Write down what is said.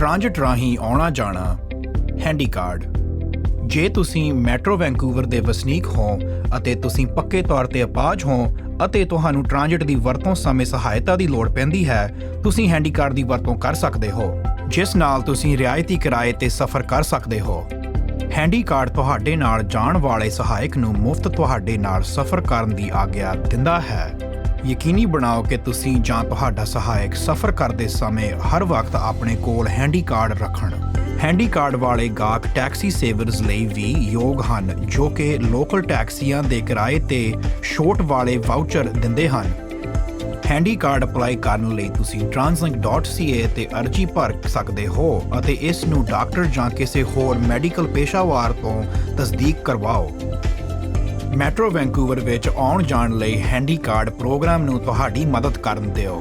Transit ਰਾਹੀਂ ਆਉਣਾ ਜਾਣਾ, ਹੈਂਡੀਕਾਰਡ। ਜੇ ਤੁਸੀਂ ਮੈਟਰੋ ਵੈਂਕੂਵਰ ਦੇ ਵਸਨੀਕ ਹੋ ਅਤੇ ਤੁਸੀਂ ਪੱਕੇ ਤੌਰ ਤੇ ਅਪਾਜ ਹੋ ਅਤੇ ਤੁਹਾਨੂੰ ਟ੍ਰਾਂਜਿਟ ਦੀ ਵਰਤੋਂ ਸਮੇਂ ਸਹਾਇਤਾ ਦੀ ਲੋੜ ਪੈਂਦੀ ਹੈ, ਤੁਸੀਂ ਹੈਂਡੀਕਾਰਡ ਦੀ ਵਰਤੋਂ ਕਰ ਸਕਦੇ ਹੋ, ਜਿਸ ਨਾਲ ਤੁਸੀਂ ਰਿਆਇਤੀ ਕਿਰਾਏ ਤੇ ਸਫ਼ਰ ਕਰ ਸਕਦੇ ਹੋ। ਹੈਂਡੀਕਾਰਡ ਤੁਹਾਡੇ ਨਾਲ ਜਾਣ ਵਾਲੇ ਸਹਾਇਕ ਨੂੰ ਮੁਫਤ ਤੁਹਾਡੇ ਨਾਲ ਸਫ਼ਰ ਕਰਨ ਦੀ ਆਗਿਆ ਦਿੰਦਾ ਹੈ। ਯਕੀਨੀ ਬਣਾਓ ਕਿ ਤੁਸੀਂ ਜਾਂ ਤੁਹਾਡਾ ਸਹਾਇਕ ਸਫ਼ਰ ਕਰਦੇ ਸਮੇਂ ਹਰ ਵਕਤ ਆਪਣੇ ਕੋਲ ਹੈਂਡੀ ਕਾਰਡ ਰੱਖਣ। ਹੈਂਡੀ ਕਾਰਡ ਵਾਲੇ ਗਾਹਕ ਟੈਕਸੀ ਸੇਵਰਜ਼ ਲਈ ਵੀ ਯੋਗ ਹਨ, ਜੋ ਕਿ ਲੋਕਲ ਟੈਕਸੀਆਂ ਦੇ ਕਿਰਾਏ ਤੇ ਛੋਟ ਵਾਲੇ ਵਾਊਚਰ ਦਿੰਦੇ ਹਨ। ਹੈਂਡੀ ਕਾਰਡ ਅਪਲਾਈ ਕਰਨ ਲਈ ਤੁਸੀਂ translink.ca ਤੇ ਅਰਜ਼ੀ ਭਰ ਸਕਦੇ ਹੋ ਅਤੇ ਇਸ ਨੂੰ ਡਾਕਟਰ ਜਾਂ ਕਿਸੇ ਹੋਰ ਮੈਡੀਕਲ ਪੇਸ਼ਾਵਰ ਤੋਂ ਤਸਦੀਕ ਕਰਵਾਓ। ਮੈਟਰੋ ਵੈਂਕੂਵਰ ਵਿੱਚ ਆਉਣ ਜਾਣ ਲਈ ਹੈਂਡੀਕਾਰਡ ਪ੍ਰੋਗਰਾਮ ਨੂੰ ਤੁਹਾਡੀ ਮਦਦ ਕਰਨ ਦਿਓ।